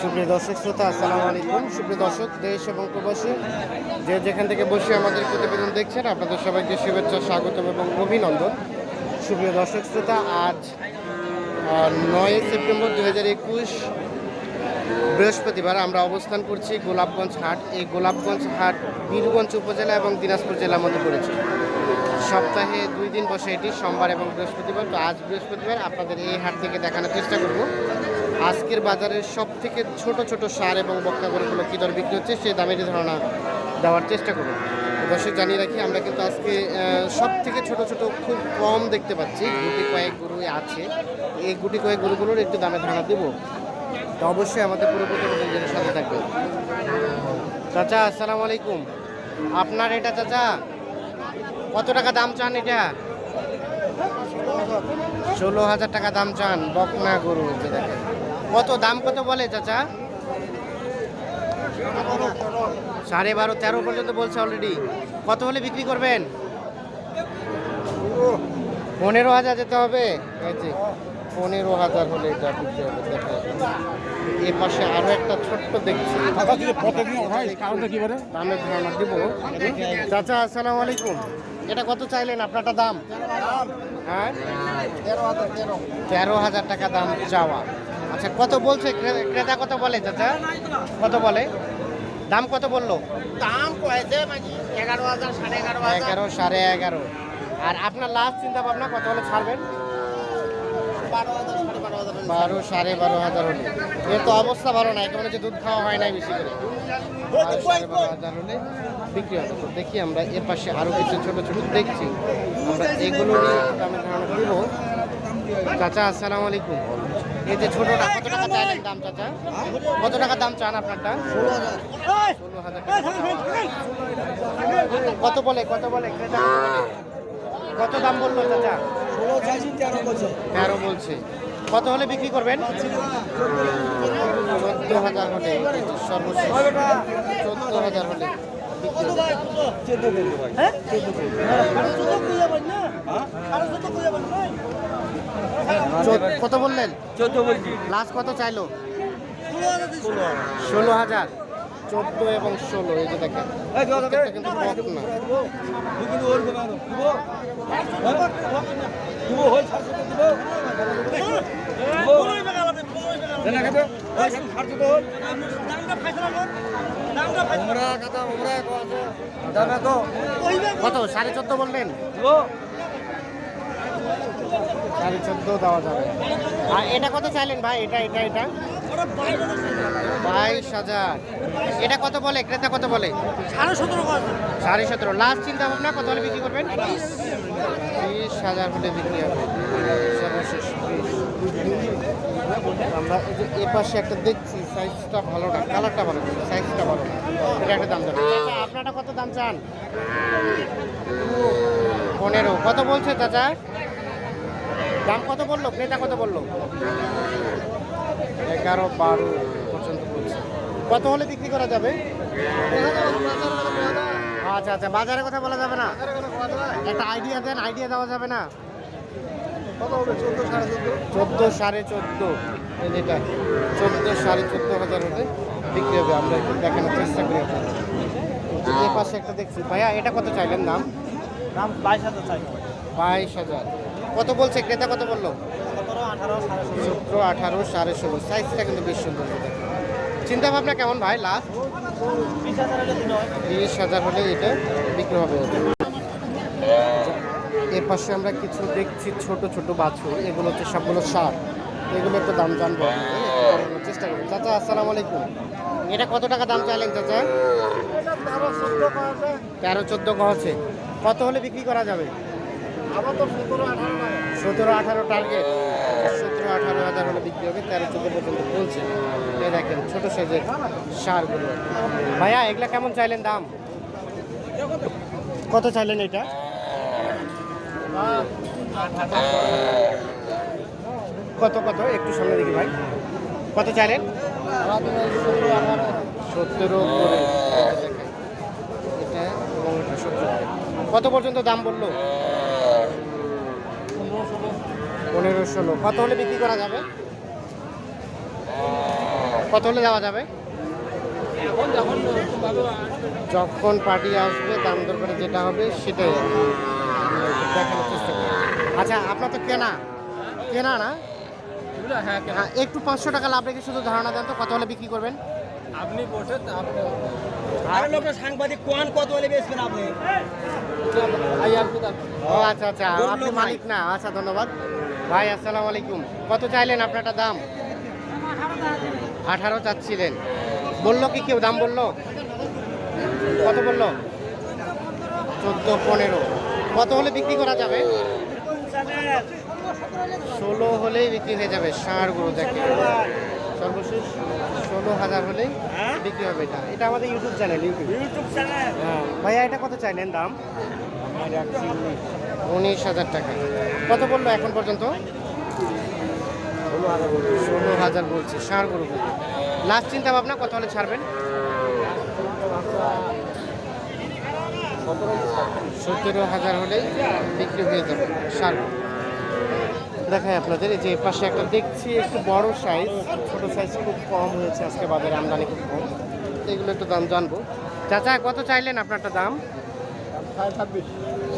সুপ্রিয় দর্শক, শ্রোতা, আসসালামু আলাইকুম। সুপ্রিয় দর্শক, দেশ এবং প্রবাসী, যে যেখান থেকে বসে আমাদের প্রতিবেদন দেখছেন, আপনাদের সবাইকে শুভেচ্ছা, স্বাগতম এবং অভিনন্দন। সুপ্রিয় দর্শক, শ্রোতা, আজ নয় সেপ্টেম্বর দু হাজার একুশ, বৃহস্পতিবার আমরা অবস্থান করছি গোলাপগঞ্জ হাট। এই গোলাপগঞ্জ হাট বীরগঞ্জ উপজেলা এবং দিনাজপুর জেলার মধ্যে পড়েছে। সপ্তাহে দুই দিন বসে এটি, সোমবার এবং বৃহস্পতিবার। তো আজ বৃহস্পতিবার আপনাদের এই হাট থেকে দেখানোর চেষ্টা করব। আজকের বাজারের সব থেকে ছোট ছোট সার এবং বক্তা গরুগুলো কী দর বিক্রি হচ্ছে, সেই দামের ধারণা দেওয়ার চেষ্টা করব। দর্শক জানিয়ে রাখি, আমরা কিন্তু আজকে সব থেকে ছোট ছোট খুব কম দেখতে পাচ্ছি। গুটি কয়েক গরু আছে। এই গুটি কয়েক গরুগুলোর একটু দামের ধারণা দেবো। তো অবশ্যই আমাদের পুরো সাথে থাকবে চাচা, আসসালামু আলাইকুম। আপনার এটা, চাচা? কত টাকা দাম চান এটা? ষোলো হাজার টাকা দাম চান বকনা গরু দেখেন। কত দাম কত বলে চাচা? সাড়ে বারো তেরো পর্যন্ত বলছে অলরেডি কত হলে বিক্রি করবেন? পনেরো হাজার যেতে হবে। পনেরো হাজার হলে এটা বিক্রি হবে এ পাশে আরও একটা ছোট্ট দেখছি। দামের ধারণা দিব। চাচা আসসালামু আলাইকুম। এটা কত চাইলেন আপনারটা দাম। হ্যাঁ? তেরো হাজার টাকা দাম চাওয়া। আচ্ছা কত বলছে ক্রে- ক্রেতা কত বলে চাচা? কত বলে? দাম কত বলল? দাম কয়েছে মানে এগারো হাজার সাড়ে এগারো এগারো সাড়ে এগারো। আর আপনার লাস্ট চিন্তা ভাবনা কত হলে ছাড়বেন? বারো সাড়ে বারো হাজার হলে এর তো অবস্থা ভালো নাই কেমন হচ্ছে দুধ খাওয়া হয় নাই বেশি করে? বারো সাড়ে বারো হাজার হলে বিক্রি হবে তো দেখি আমরা এর পাশে আরও কিছু ছোট ছোট দেখছি। আমরা এগুলো নিয়ে দামের ধারণা দিব চাচা, আসসালামু আলাইকুম। এই যে ছোটটা কত টাকা চাইলেন দাম, চাচা? কত টাকা দাম চান আপনারটা? ষোলো হাজার কত বলে কত বলে? কত দাম বলল, চাচা? তেরো বলছে। কত হলে বিক্রি করবেন? চোদ্দ হাজার হলে চোদ্দ হাজার হলে কত বললেন? চোদ্দ বলছি। লাস্ট কত চাইলো? ষোলো হাজার চোদ্দ এবং ষোলো এই যে দেখেন। কিন্তু কম না। কত? সাড়ে চোদ্দ বললেন? সাড়ে চোদ্দ দেওয়া যাবে। আর এটা কত চাইলেন ভাই? এটা এটা এটা? বাইশ হাজার। এটা কত বলে? ক্রেতা কত বলে? সাড়ে সতেরো সাড়ে সতেরো। লাস্ট চিন্তা ভাবনা কত হলে বিক্রি করবেন? বিশ হাজার হলে বিক্রি হবে। সর্বশেষ আমরা এই এ পাশে একটা দেখছি সাইজটা ভালো না। কালারটা ভালো না সাইজটা ভালো না। এটা একটা দাম যাবে চাচা আপনারটা কত দাম চান? পনেরো। কত বলছে চাচা? দাম কত বলল? ক্রেতা কত বলল? এগারো বারো পর্যন্ত বলছে। কত হলে বিক্রি করা যাবে? আচ্ছা আচ্ছা বাজারের কথা বলা যাবে না? একটা আইডিয়া দেন আইডিয়া দেওয়া যাবে না? চোদ্দ সাড়ে চোদ্দ? সাড়ে চোদ্দ। এই যেটা চোদ্দ সাড়ে চোদ্দ হাজার হলে বিক্রি হবে। আমরা একটু দেখানোর চেষ্টা করি আপনাদের। এ পাশে একটা দেখছি। ভাইয়া এটা কত চাইলেন দাম? দাম বাইশ হাজার চাই। বাইশ হাজার। কত বলছে? ক্রেতা কত বলল? সতেরো আঠারো সাড়ে ষোলো। সাইজটা কিন্তু বেশ সুন্দর চিন্তা ভাবনা কেমন ভাই? লাস্ট বিশ হাজার হলে তিরিশ হাজার হলে এটা বিক্রি হবে। এর পাশে আমরা কিছু দেখছি ছোট ছোট বাছুর। এগুলো হচ্ছে সবগুলো সার এগুলো একটু দাম জানব। চেষ্টা করব। চাচা আসসালামু আলাইকুম। এটা কত টাকা দাম চাইলেন চাচা? তেরো চোদ্দ আছে। কত হলে বিক্রি করা যাবে? সতেরো, আঠারো সতেরো টার্গেট সতেরো, আঠারো হাজার হলে বিক্রি হবে, তেরো, চোদ্দ পর্যন্ত বলছে। এই দেখেন, ছোট সাইজের সারগুলো। ভাইয়া, এগুলা কেমন চাইলেন দাম? কত চাইলেন এটা? কত কত? একটু সামনে দেখি ভাই। কত চাইলেন? সত্তরও করে। এটা এবং এটা সত্তর কত পর্যন্ত দাম বলল? পনেরো ষোলো কত হলে বিক্রি করা যাবে? কত হলে দেওয়া যাবে? যখন পার্টি আসবে দাম দর করে যেটা হবে সেটাই দেখানোর চেষ্টা করি। আচ্ছা আপনার তো কেনা। কেনা না? হ্যাঁ হ্যাঁ একটু পাঁচশো টাকা লাভ রেখে শুধু ধারণা দেন তো কত হলে বিক্রি করবেন? আপনি বসে আরে লোকটা সাংবাদিক কোয়ান কত বলে বেচবেন আপনি? ও আচ্ছা আচ্ছা আপনি মালিক না। আচ্ছা ধন্যবাদ। ভাই আসসালামু আলাইকুম। কত চাইলেন আপনারটা দাম? আঠারো চাচ্ছিলেন। বলল কি কেউ? দাম বলল? কত বলল? চোদ্দ পনেরো। কত হলে বিক্রি করা যাবে? ষোলো হলেই বিক্রি হয়ে যাবে। ষাঁড় গরু দেখে সর্বশেষ ষোলো হাজার হলেই বিক্রি হবে এটা। এটা আমাদের YouTube channel YouTube YouTube channel হ্যাঁ। ভাইয়া এটা কত চাইলেন দাম? উনিশ হাজার টাকা। কত বলল এখন পর্যন্ত? ষোলো হাজার বলছে ষাঁড় গরু বলছে। লাস্ট চিন্তা ভাবনা, কত হলে ছাড়বেন? সতেরো হাজার হলেই বিক্রি হয়ে যাবে গরু। দেখাই আপনাদের, এই যে পাশে একটা দেখছি, একটু বড় সাইজ ছোট সাইজ খুব কম হয়েছে, আজকে বাজারে আমদানি খুব কম। এগুলো একটু দাম জানব। চাচা, কত চাইলেন আপনারটা দাম?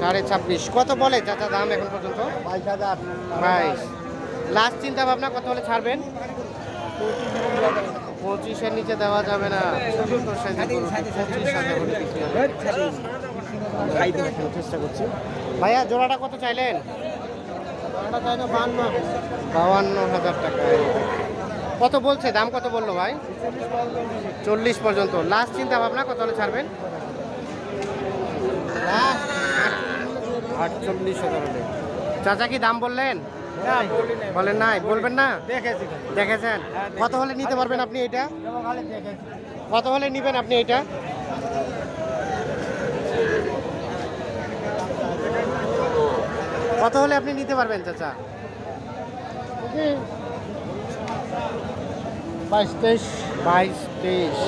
সাড়ে ছাব্বিশ। কত বলে চাচা দাম এখন পর্যন্ত? বাইশ লাস্ট চিন্তা ভাবনা কত হলে ছাড়বেন? পঁচিশের নিচে দেওয়া যাবে না। হাজার চেষ্টা করছি। ভাইয়া জোড়াটা কত চাইলেন? বাউান্ন হাজার টাকা কত বলছে? দাম কত বলল ভাই? চল্লিশ পর্যন্ত। লাস্ট চিন্তা ভাবনা কত হলে ছাড়বেন? আটচল্লিশ হলে চাচা কি দাম বললেন? বলেন নাই বলবেন না? দেখেছেন? কত হলে নিতে পারবেন আপনি এটা? কত হলে নিবেন আপনি এটা? কত হলে আপনি নিতে পারবেন চাচা? বাইশ তেইশ। বাইশ তেইশ।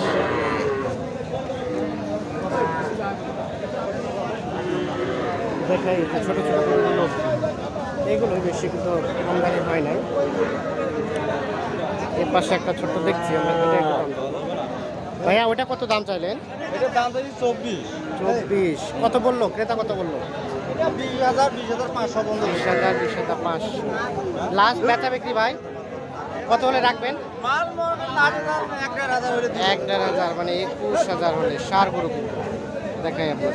দেখাই ছোটো ছোটো গরুগুলো এগুলো বেশি কিন্তু আমদানি হয় নাই। এর পাশে একটা ছোট্ট দেখছি আমরা। ভাইয়া ওটা কত দাম চাইলেন? দাম চাইছি চব্বিশ। চব্বিশ। কত বলল? ক্রেতা কত বলল? বিশ হাজার বিশ হাজার পাঁচশো বন্ধু বিশ হাজার বিশ হাজার পাঁচশো। লাস্ট বেচা বিক্রি ভাই? কত হলে রাখবেন? এক দেড় হাজার মানে একুশ হাজার হলে সার গরু কিনবো। দেখাই আপনার